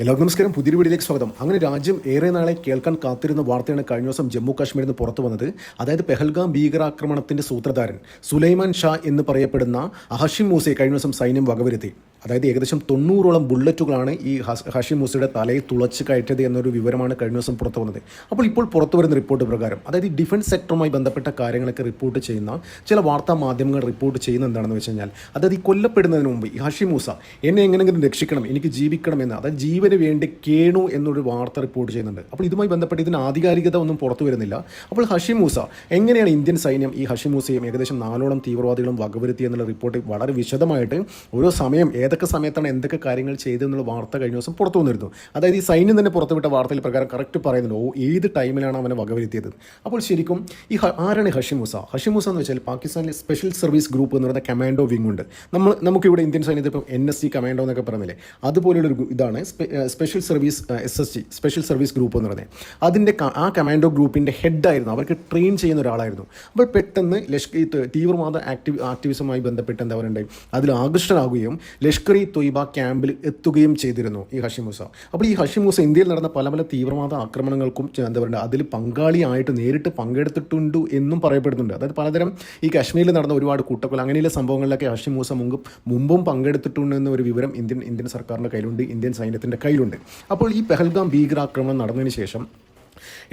എല്ലാവർക്കും നമസ്കാരം. പുതിയൊരു വീഡിയോയിലേക്ക് സ്വാഗതം. അങ്ങനെ രാജ്യം ഏറെ നാളെ കേൾക്കാൻ കാത്തിരുന്ന വാർത്തയാണ് കഴിഞ്ഞ ദിവസം ജമ്മു കാശ്മീരിൽ നിന്ന് പുറത്തു വന്നത്. അതായത് പെഹൽഗാം ഭീകരാക്രമണത്തിന്റെ സൂത്രധാരൻ സുലൈമാൻ ഷാ എന്ന് പറയപ്പെടുന്ന അഹഷിം മൂസയെ കഴിഞ്ഞ ദിവസം സൈന്യം വകവരുത്തി. അതായത് ഏകദേശം തൊണ്ണൂറോളം ബുള്ളറ്റുകളാണ് ഈ ഹാഷിം മൂസയുടെ തലയിൽ തുളച്ച് കയറ്റത് എന്നൊരു വിവരമാണ് കഴിഞ്ഞ ദിവസം പുറത്തു വന്നത്. അപ്പോൾ ഇപ്പോൾ പുറത്തു വരുന്ന റിപ്പോർട്ട് പ്രകാരം അതായത് ഡിഫൻസ് സെക്ടറുമായി ബന്ധപ്പെട്ട കാര്യങ്ങളൊക്കെ റിപ്പോർട്ട് ചെയ്യുന്ന ചില വാർത്താ മാധ്യമങ്ങൾ റിപ്പോർട്ട് ചെയ്യുന്ന എന്താണെന്ന് വെച്ച് കഴിഞ്ഞാൽ അതായത് ഈ കൊല്ലപ്പെടുന്നതിന് മുമ്പ് ഈ ഹഷിം മൂസ എന്നെ എങ്ങനെയെങ്കിലും രക്ഷിക്കണം എനിക്ക് ജീവിക്കണം ജീവിക്കണമെന്ന് അതായത് ജീവന് വേണ്ടി കേണു എന്നൊരു വാർത്ത റിപ്പോർട്ട് ചെയ്യുന്നുണ്ട്. അപ്പോൾ ഇതുമായി ബന്ധപ്പെട്ട് ഇതിന് ആധികാരികത ഒന്നും പുറത്തു വരുന്നില്ല. അപ്പോൾ ഹഷിം മൂസ എങ്ങനെയാണ് ഇന്ത്യൻ സൈന്യം ഈ ഹഷിം മൂസയും ഏകദേശം നാലോളം തീവ്രവാദികളും വകവരുത്തി എന്നുള്ള റിപ്പോർട്ട് വളരെ വിശദമായിട്ട് ഓരോ സമയം ഏതൊക്കെ സമയത്താണ് എന്തൊക്കെ കാര്യങ്ങൾ ചെയ്തതെന്നുള്ള വാർത്ത കഴിഞ്ഞ ദിവസം പുറത്തു വന്നിരുന്നു. അതായത് ഈ സൈന്യം തന്നെ പുറത്തുവിട്ട വാർത്തയിൽ പ്രകാരം കറക്റ്റ് പറയുന്നുണ്ട്. ഓ ഏത് ടൈമിലാണ് അവനെ വകവരുത്തിയത്? അപ്പോൾ ശരിക്കും ഈ ആരാണ് ഹഷിമുസ ഹഷിമുസ എന്ന് വെച്ചാൽ പാകിസ്ഥാനിലെ സ്പെഷ്യൽ സർവീസ് ഗ്രൂപ്പ് എന്ന് പറയുന്ന കമാൻഡോ വിങ് ഉണ്ട്. നമ്മൾ നമുക്കിവിടെ ഇന്ത്യൻ സൈന്യത്തിൽ ഇപ്പം എൻ എസ് സി കമാൻഡോ എന്നൊക്കെ പറയുന്നില്ലേ അതുപോലെയുള്ളൊരു ഗ്രൂ- ഇതാണ് special service S S G special service group എന്ന് പറയുന്നത്. അതിന്റെ ആ കമാൻഡോ ഗ്രൂപ്പിന്റെ ഹെഡായിരുന്നു അവർക്ക് ട്രെയിൻ ചെയ്യുന്ന ഒരാളായിരുന്നു. അപ്പോൾ പെട്ടെന്ന് ലഷ്കർ തീവ്രവാദ ആക്ടിവ് ആക്ടിവിസമായി ബന്ധപ്പെട്ട് എന്താ പറയണ്ടേ? അതിൽ ആകൃഷ്ടനാകുകയും ലഷ്കർ ഇ തൊയ്ബ ക്യാമ്പിൽ എത്തുകയും ചെയ്തിരുന്നു ഈ ഹഷിമൂസ അപ്പോൾ ഈ ഹഷിമൂസ ഇന്ത്യയിൽ നടന്ന പല പല തീവ്രവാദ ആക്രമണങ്ങൾക്കും എന്താ പറയുക അതിൽ പങ്കാളിയായിട്ട് നേരിട്ട് പങ്കെടുത്തിട്ടുണ്ട് എന്നും പറയപ്പെടുന്നുണ്ട്. അതായത് പലതരം ഈ കാശ്മീരിൽ നടന്ന ഒരുപാട് കൂട്ടക്കൊല അങ്ങനെയുള്ള സംഭവങ്ങളിലൊക്കെ ഹഷിമൂസ മുമ്പ് മുമ്പും പങ്കെടുത്തിട്ടുണ്ട് എന്ന ഒരു വിവരം ഇന്ത്യൻ ഇന്ത്യൻ സർക്കാരിന്റെ കയ്യിലുണ്ട് ഇന്ത്യൻ സൈന്യത്തിന്റെ കയ്യിലുണ്ട്. അപ്പോൾ ഈ പെഹൽഗാം ഭീകരാക്രമണം നടന്നതിന് ശേഷം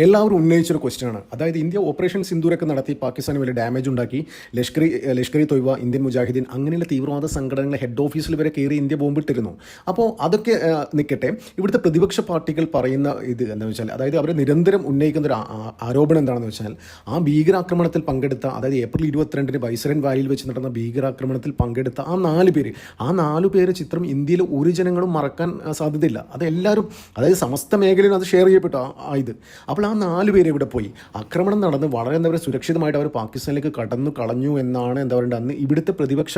എല്ലാവരും ഉന്നയിച്ചൊരു ക്വസ്റ്റ്യനാണ് അതായത് ഇന്ത്യ ഓപ്പറേഷൻ സിന്ദൂരൊക്കെ നടത്തി പാകിസ്ഥാന് വലിയ ഡാമേജ് ഉണ്ടാക്കി. ലഷ്കറി ലഷ്കറി തൊയ്വ ഇന്ത്യൻ മുജാഹിദ്ദീൻ അങ്ങനെയുള്ള തീവ്രവാദ സംഘടനകളെ ഹെഡ് ഓഫീസിൽ വരെ കയറി ഇന്ത്യ ബോംബിട്ടിരുന്നു അപ്പോൾ അതൊക്കെ നിൽക്കട്ടെ ഇവിടുത്തെ പ്രതിപക്ഷ പാർട്ടികൾ പറയുന്ന ഇത് എന്താണെന്ന് വെച്ചാൽ അതായത് അവർ നിരന്തരം ഉന്നയിക്കുന്ന ഒരു ആരോപണം എന്താണെന്ന് വെച്ചാൽ ആ ഭീകരാക്രമണത്തിൽ പങ്കെടുത്ത അതായത് ഏപ്രിൽ ഇരുപത്തിരണ്ടിന് ബൈസറൻ വാലിയിൽ വെച്ച് നടന്ന ഭീകരാക്രമണത്തിൽ പങ്കെടുത്ത ആ നാല് പേര് ആ നാല് പേര് ചിത്രം ഇന്ത്യയിലെ ഒരു ജനങ്ങളും മറക്കാൻ സാധ്യതയില്ല. അത് എല്ലാവരും അതായത് സമസ്ത മേഖലയിലും അത് ഷെയർ ചെയ്യപ്പെട്ടു ആ ഇത്. അപ്പോൾ ആ നാല് പേര് ഇവിടെ പോയി. ആക്രമണം നടന്ന് വളരെ എന്താ പറയുക സുരക്ഷിതമായിട്ട് അവർ പാകിസ്ഥാനിലേക്ക് കടന്നു കളഞ്ഞു എന്നാണ് എന്താ പറയുക അന്ന് ഇവിടുത്തെ പ്രതിപക്ഷ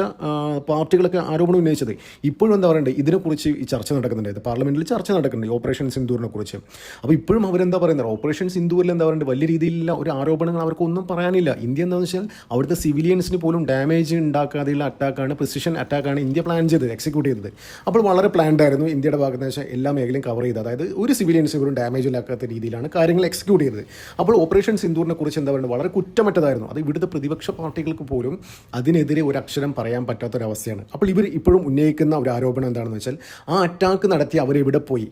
പാർട്ടികളൊക്കെ ആരോപണം ഉന്നയിച്ചത്. ഇപ്പോഴും എന്താ പറയണ്ടേ ഇതിനെക്കുറിച്ച് ഈ ചർച്ച നടക്കുന്നുണ്ട്. പാർലമെന്റിൽ ചർച്ച നടക്കുന്നുണ്ട് ഓപ്പറേഷൻ സിന്ദൂറിനെ കുറിച്ച് അപ്പോൾ ഇപ്പോഴും അവരെന്താ പറയുന്നത്? ഓപ്പറേഷൻ സിന്ദൂരിൽ എന്താ പറയുക വലിയ രീതിയിലുള്ള ഒരു ആരോപണങ്ങൾ അവർക്കൊന്നും പറയാനില്ല. ഇന്ത്യ എന്താണെന്ന് വെച്ചാൽ അവിടുത്തെ സിവിലിയൻസിന് പോലും ഡാമേജ് ഉണ്ടാക്കാതെയുള്ള അറ്റാക്കാണ് പ്രിസിഷൻ അറ്റാക്കാണ് ഇന്ത്യ പ്ലാൻ ചെയ്തത് എക്സിക്യൂട്ട് ചെയ്തത്. അപ്പോൾ വളരെ പ്ലാൻഡ് ആയിരുന്നു ഇന്ത്യയുടെ ഭാഗത്ത് വെച്ചാൽ എല്ലാ മേഖലയും കവർ ചെയ്ത് അതായത് ഒരു സിവിലിയൻസ് പോലും ഡാമേജ് ഇല്ലാത്ത രീതിയിലാണ് കാര്യങ്ങൾ എക്സിക്യൂട്ട് ചെയ്തത്. അപ്പോൾ ഓപ്പറേഷൻ സിന്ദൂറിനെ കുറിച്ച് എന്താ പറയുക വളരെ കുറ്റമറ്റതായിരുന്നു. അത് ഇവിടുത്തെ പ്രതിപക്ഷ പാർട്ടികൾക്ക് പോലും അതിനെതിരെ ഒരു അക്ഷരം പറയാൻ പറ്റാത്തൊരവസ്ഥയാണ്. അപ്പോൾ ഇവർ ഇപ്പോഴും ഉന്നയിക്കുന്ന ഒരു ആരോപണം എന്താണെന്ന് വെച്ചാൽ ആ അറ്റാക്ക് നടത്തി അവരെവിടെ പോയി?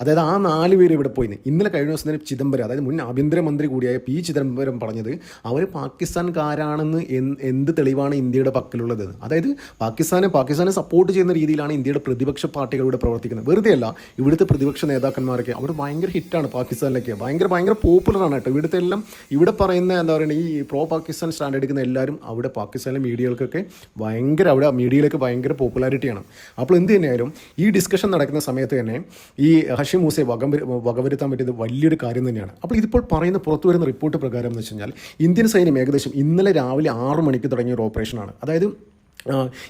അതായത് ആ നാല് പേര് ഇവിടെ പോയിന്ന് ഇന്നലെ കഴിഞ്ഞ ദിവസം തന്നെ ചിദംബരം അതായത് മുൻ ആഭ്യന്തരമന്ത്രി കൂടിയായ പി ചിദംബരം പറഞ്ഞത് അവർ പാകിസ്ഥാൻകാരാണെന്ന് എന്ത് തെളിവാണ് ഇന്ത്യയുടെ പക്കലുള്ളത്? അതായത് പാകിസ്ഥാനെ പാകിസ്ഥാനെ സപ്പോർട്ട് ചെയ്യുന്ന രീതിയിലാണ് ഇന്ത്യയുടെ പ്രതിപക്ഷ പാർട്ടികൾ ഇവിടെ പ്രവർത്തിക്കുന്നത്. വെറുതെ അല്ല ഇവിടുത്തെ പ്രതിപക്ഷ നേതാക്കന്മാരൊക്കെ അവിടെ ഭയങ്കര ഹിറ്റാണ് പാകിസ്ഥാനിലൊക്കെ. ഭയങ്കര ഭയങ്കര പോപ്പുലറാണ് കേട്ടോ. ഇവിടുത്തെ എല്ലാം ഇവിടെ പറയുന്ന എന്താ പറയുക ഈ പ്രോ പാകിസ്ഥാൻ സ്റ്റാൻഡ് എടുക്കുന്ന എല്ലാവരും അവിടെ പാകിസ്ഥാനിലെ മീഡിയകൾക്കൊക്കെ ഭയങ്കര അവിടെ മീഡിയയിലൊക്കെ ഭയങ്കര പോപ്പുലാരിറ്റിയാണ് അപ്പോൾ എന്ത് തന്നെയായാലും ഈ ഡിസ്കഷൻ നടക്കുന്ന സമയത്ത് തന്നെ ഈ ഹഷിം മൂസയെ വകം വകവരുത്താൻ പറ്റിയത് വലിയൊരു കാര്യം തന്നെയാണ്. അപ്പോൾ ഇതിപ്പോൾ പറയുന്ന പുറത്തു വരുന്ന റിപ്പോർട്ട് പ്രകാരം എന്ന് വെച്ച് കഴിഞ്ഞാൽ ഇന്ത്യൻ സൈന്യം ഏകദേശം ഇന്നലെ രാവിലെ ആറ് മണിക്ക് തുടങ്ങിയ ഒരു ഓപ്പറേഷനാണ് അതായത്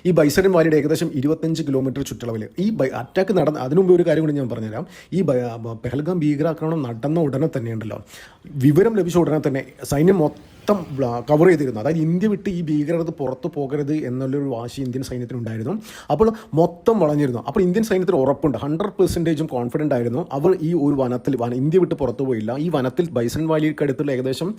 ഈ ബൈസരൻ വാലിയുടെ ഏകദേശം ഇരുപത്തഞ്ച് കിലോമീറ്റർ ചുറ്റളവിൽ ഈ ബൈ അറ്റാക്ക് നടന്ന അതിനു മുമ്പ് ഒരു കാര്യം കൂടി ഞാൻ പറഞ്ഞുതരാം. ഈ പെഹൽഗാം ഭീകരാക്രമണം നടന്ന ഉടനെ തന്നെ ഉണ്ടല്ലോ വിവരം ലഭിച്ച ഉടനെ തന്നെ സൈന്യം മൊത്തം കവർ ചെയ്തിരുന്നു. അതായത് ഇന്ത്യ വിട്ട് ഈ ഭീകരത പുറത്തു പോകരുത് എന്നുള്ളൊരു വാശി ഇന്ത്യൻ സൈന്യത്തിനുണ്ടായിരുന്നു. അപ്പോൾ മൊത്തം വളഞ്ഞിരുന്നു. അപ്പോൾ ഇന്ത്യൻ സൈന്യത്തിന് ഉറപ്പുണ്ട്. ഹൺഡ്രഡ് പെർസെന്റേജും കോൺഫിഡന്റ് ആയിരുന്നു. അവർ ഈ ഒരു വനത്തിൽ വന- ഇന്ത്യ വിട്ട് പുറത്തു പോയില്ല. ഈ വനത്തിൽ ബൈസൺ വാലിക്ക് അടുത്തുള്ള ഏകദേശം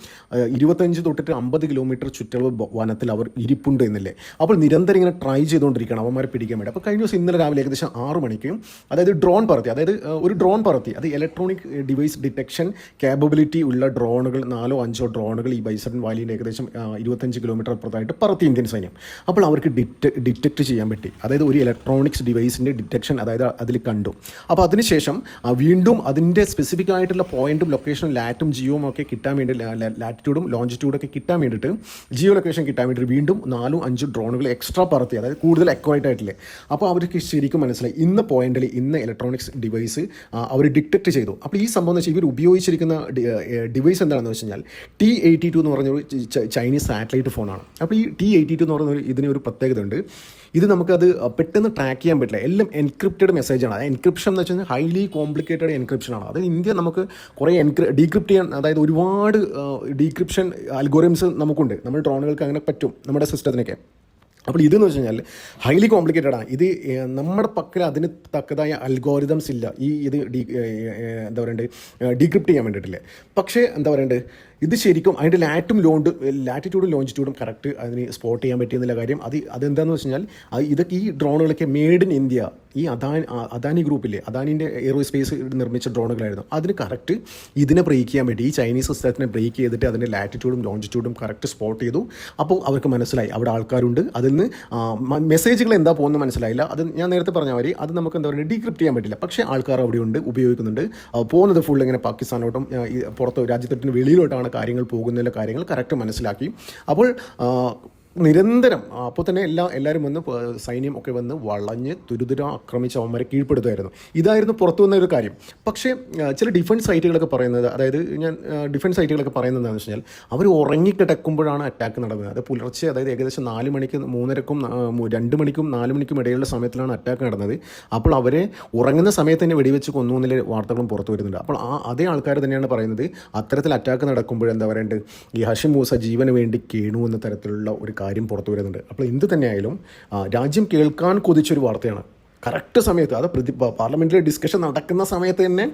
ഇരുപത്തഞ്ച് തൊട്ടിട്ട് അമ്പത് കിലോമീറ്റർ ചുറ്റളവ് വനത്തിൽ അവർ ഇരിപ്പുണ്ട് എന്നല്ലേ. അപ്പോൾ നിരന്തരം ഇങ്ങനെ ട്രൈ ചെയ്തുകൊണ്ടിരിക്കുകയാണ് അവന്മാരെ പിടിക്കാൻ വേണ്ടി. അപ്പോൾ കഴിഞ്ഞ ദിവസം ഇന്നലെ രാവിലെ ഏകദേശം ആറ് മണിക്ക് അതായത് ഡ്രോൺ പറത്തി അതായത് ഒരു ഡ്രോൺ പറത്തി. അത് ഇലക്ട്രോണിക് ഡിവൈസ് ഡിറ്റക്ഷൻ കേബിലിറ്റി ഉള്ള ഡ്രോണുകൾ നാലോ അഞ്ചോ ഡ്രോണുകൾ ഈ ബൈസൺ വാലിയിൽ ഏകദേശം ഇരുപത്തഞ്ച് കിലോമീറ്റർ അപ്പുറത്തായിട്ട് പറത്തി ഇന്ത്യൻ സൈന്യം. അപ്പോൾ അവർക്ക് ഡിറ്റ ഡിറ്റക്ട് ചെയ്യാൻ പറ്റി. അതായത് ഒരു ഇലക്ട്രോണിക്സ് ഡിവൈസിന്റെ ഡിറ്റക്ഷൻ അതായത് അതിൽ കണ്ടു. അപ്പോൾ അതിനുശേഷം വീണ്ടും അതിന്റെ സ്പെസിഫിക് ആയിട്ടുള്ള പോയിന്റും ലൊക്കേഷനും ലാറ്റും ജിയോയും ഒക്കെ കിട്ടാൻ വേണ്ടി ലാറ്റിറ്റ്യൂഡും ലോഞ്ചിറ്റ്യൂഡും ഒക്കെ കിട്ടാൻ വേണ്ടിയിട്ട് ജിയോ ലൊക്കേഷൻ കിട്ടാൻ വേണ്ടിയിട്ട് വീണ്ടും നാലും അഞ്ചും ഡ്രോണുകൾ എക്സ്ട്രാ പറത്തി. അതായത് കൂടുതൽ അക്വറേറ്റ് ആയിട്ടില്ലേ. അപ്പോൾ അവർക്ക് ശരിക്കും മനസ്സിലായി. ഇന്ന പോയിന്റിൽ ഇന്ന ഇലക്ട്രോണിക്സ് ഡിവൈസ് അവർ ഡിറ്റക്ട് ചെയ്തു. അപ്പോൾ ഈ സംഭവം എന്ന് വെച്ചാൽ ഇവർ ഉപയോഗിച്ചിരിക്കുന്ന ഡിവൈസ് എന്താണെന്ന് വെച്ച് കഴിഞ്ഞാൽ ടി എയ്റ്റി ടു എന്ന് പറഞ്ഞൊരു ച- ചൈനീസ് സാറ്റലൈറ്റ് ഫോണാണ്. അപ്പോൾ ഈ ടി എയ്റ്റി ടു എന്ന് പറയുന്ന ഒരു ഇതിന് ഒരു പ്രത്യേകത ഉണ്ട് ഇത് നമുക്കത് പെട്ടെന്ന് ട്രാക്ക് ചെയ്യാൻ പറ്റില്ല. എല്ലാം എൻക്രിപ്റ്റഡ് മെസ്സേജാണ് അത് എൻക്രിപ്ഷൻ എന്ന് വെച്ചാൽ ഹൈലി കോംപ്ലിക്കേറ്റഡ് എൻക്രിപ്ഷനാണ് അത് ഇന്ത്യ നമുക്ക് കുറേ എൻക്രി ഡീക്രിപ്റ്റ് ചെയ്യാൻ അതായത് ഒരുപാട് ഡീക്രിപ്ഷൻ അൽഗോറിയംസ് നമുക്കുണ്ട്. നമ്മുടെ ഡ്രോണുകൾക്ക് അങ്ങനെ പറ്റും നമ്മുടെ സിസ്റ്റത്തിനൊക്കെ. അപ്പോൾ ഇതെന്ന് വെച്ച് കഴിഞ്ഞാൽ ഹൈലി കോംപ്ലിക്കേറ്റഡ് ആണ്. ഇത് നമ്മുടെ പക്കൽ അതിന് തക്കതായ അൽഗോരിതംസ് ഇല്ല. ഈ ഇത് ഡി എന്താ പറയണ്ടത് ഡീക്രിപ്റ്റ് ചെയ്യാൻ വേണ്ടിയിട്ടില്ലേ. പക്ഷേ എന്താ പറയണ്ടത് ഇത് ശരിക്കും അതിന്റെ ലാറ്റും ലോണ്ട് ലാറ്റിറ്റ്യൂഡും ലോഞ്ചിറ്റ്യൂഡും കറക്റ്റ് അതിന് സ്പോട്ട് ചെയ്യാൻ പറ്റിയെന്നുള്ള കാര്യം. അത് അതെന്താണെന്ന് വെച്ച് കഴിഞ്ഞാൽ ഇതൊക്കെ ഈ ഡ്രോണുകളൊക്കെ മെയ്ഡ് ഇൻ ഇന്ത്യ ഈ അദാനി അദാനി ഗ്രൂപ്പില്ലേ അദാനിന്റെ എയറോ സ്പേസ് നിർമ്മിച്ച ഡ്രോണുകളായിരുന്നു. അതിന് കറക്റ്റ് ഇതിനെ ബ്രേക്ക് ചെയ്യാൻ വേണ്ടി ഈ ചൈനീസ് സിസ്റ്റത്തിനെ ബ്രേക്ക് ചെയ്തിട്ട് അതിന്റെ ലാറ്റിറ്റ്യൂഡും ലോഞ്ചിറ്റ്യൂഡും കറക്റ്റ് സ്പോട്ട് ചെയ്തു. അപ്പോൾ അവർക്ക് മനസ്സിലായി അവിടെ ആൾക്കാരുണ്ട്. അതിൽ നിന്ന് മെസ്സേജുകൾ എന്താ പോകുന്നത് മനസ്സിലായില്ല. അത് ഞാൻ നേരത്തെ പറഞ്ഞ മാതിരി അത് നമുക്ക് എന്താ പറയുക ഡീക്രിപ്റ്റ് ചെയ്യാൻ പറ്റില്ല. പക്ഷേ ആൾക്കാർ അവിടെയുണ്ട് ഉപയോഗിക്കുന്നുണ്ട്. പോകുന്നത് ഫുൾ ഇങ്ങനെ പാകിസ്ഥാനോട്ടും പുറത്ത് രാജ്യത്തിന് വെളിയിലോട്ടാണ് കാര്യങ്ങൾ പോകുന്നതിലെ കാര്യങ്ങൾ കറക്റ്റ് മനസ്സിലാക്കി. അപ്പോൾ നിരന്തരം അപ്പോൾ തന്നെ എല്ലാ എല്ലാവരും വന്ന് സൈന്യം ഒക്കെ വന്ന് വളഞ്ഞ് തുരുതുര ആക്രമിച്ച് അവന്മാരെ കീഴ്പ്പെടുത്തുമായിരുന്നു. ഇതായിരുന്നു പുറത്തു വന്ന ഒരു കാര്യം. പക്ഷേ ചില ഡിഫൻസ് സൈറ്റുകളൊക്കെ പറയുന്നത് അതായത് ഞാൻ ഡിഫൻസ് സൈറ്റുകളൊക്കെ പറയുന്നത് എന്താണെന്ന് വെച്ച് കഴിഞ്ഞാൽ അവർ ഉറങ്ങിക്കിടക്കുമ്പോഴാണ് അറ്റാക്ക് നടന്നത്. അത് പുലർച്ചെ അതായത് ഏകദേശം നാല് മണിക്ക് മൂന്നരക്കും രണ്ട് മണിക്കും നാല് മണിക്കും ഇടയിലുള്ള സമയത്തിലാണ് അറ്റാക്ക് നടന്നത്. അപ്പോൾ അവരെ ഉറങ്ങുന്ന സമയത്ത് തന്നെ വെടിവെച്ച് കൊന്നു എന്നുള്ള വാർത്തകളും പുറത്തു വരുന്നുണ്ട്. അപ്പോൾ ആ അതേ ആൾക്കാർ തന്നെയാണ് പറയുന്നത് അത്തരത്തിൽ അറ്റാക്ക് നടക്കുമ്പോൾ എന്താ പറയേണ്ടത്? ഈ ഹഷിം മൂസ ജീവന് വേണ്ടി കേണു എന്ന തരത്തിലുള്ള ഒരു കാര്യം പുറത്തു വരുന്നുണ്ട്. അപ്പോൾ എന്ത് തന്നെയായാലും രാജ്യം കേൾക്കാൻ കൊതിച്ചൊരു വാർത്തയാണ്. കറക്റ്റ് സമയത്ത് അത് പ്രതി പാർലമെന്റിലെ ഡിസ്കഷൻ നടക്കുന്ന സമയത്ത് തന്നെ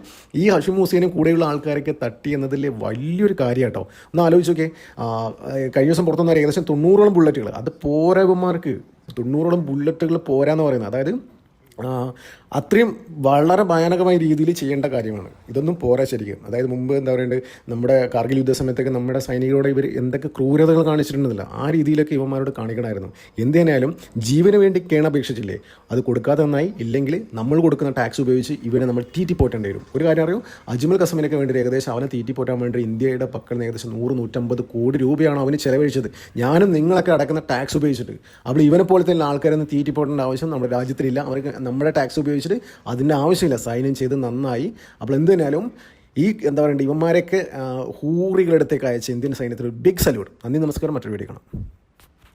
ഈ ഹഷിം ഹുസൈനും കൂടെയുള്ള ആൾക്കാരൊക്കെ തട്ടി എന്നതിലെ വലിയൊരു കാര്യം കേട്ടോ ഒന്ന് ആലോചിച്ച് നോക്കേ കഴിഞ്ഞ ദിവസം പുറത്തു വന്ന ഏകദേശം തൊണ്ണൂറോളം ബുള്ളറ്റുകൾ അത് പോരവന്മാർക്ക് തൊണ്ണൂറോളം ബുള്ളറ്റുകൾ പോരാന്ന് പറയുന്നത്. അതായത് അത്രയും വളരെ ഭയാനകമായ രീതിയിൽ ചെയ്യേണ്ട കാര്യമാണ്. ഇതൊന്നും പോരാ ശരിക്കും. അതായത് മുമ്പ് എന്താ പറയണ്ടത് നമ്മുടെ കാർഗിൽ യുദ്ധ സമയത്തൊക്കെ നമ്മുടെ സൈനികരോട് ഇവർ എന്തൊക്കെ ക്രൂരതകൾ കാണിച്ചിട്ടുണ്ടെന്നില്ല. ആ രീതിയിലൊക്കെ ഇവന്മാരോട് കാണിക്കണമായിരുന്നു എന്ത് തന്നെയാലും ജീവന് വേണ്ടി കേണപേക്ഷിച്ചില്ലേ അത് കൊടുക്കാതെ നന്നായി ഇല്ലെങ്കിൽ നമ്മൾ കൊടുക്കുന്ന ടാക്സ് ഉപയോഗിച്ച് ഇവരെ നമ്മൾ തീറ്റി പോറ്റേണ്ടി വരും. ഒരു കാര്യം അറിയോ? അജ്മൽ കസമിനൊക്കെ വേണ്ടി ഏകദേശം അവനെ തീറ്റി പോറ്റാൻ വേണ്ടി ഇന്ത്യയുടെ പക്കൽ ഏകദേശം നൂറ് നൂറ്റമ്പത് കോടി രൂപയാണ് അവന് ചെലവഴിച്ചത്. ഞാനും നിങ്ങളൊക്കെ അടക്കുന്ന ടാക്സ് ഉപയോഗിച്ചിട്ട്. അപ്പോൾ ഇവനെ പോലെ തന്നെ ആൾക്കാരൊന്നും തീറ്റി പോട്ടേണ്ട ആവശ്യം നമ്മുടെ രാജ്യത്തിലില്ല. അവർക്ക് നമ്മുടെ ടാക്സ് ഉപയോഗിച്ചിട്ട് അതിന്റെ ആവശ്യമില്ല. ഇൻ ചെയ്ത് നന്നായി. അപ്പോൾ എന്ത് തന്നെയാലും ഈ എന്താ പറയണ്ടത് ഇവന്മാരൊക്കെ ഹൂറികളെടുത്തേക്ക് ഹൂറികളടുത്തേക്ക് അയച്ച ഇന്ത്യൻ സൈന്യത്തിൽ ഒരു ബിഗ് സല്യൂട്ട് നന്ദി നമസ്കാരം. മറ്റൊരു വീഡിയോ കാണാം.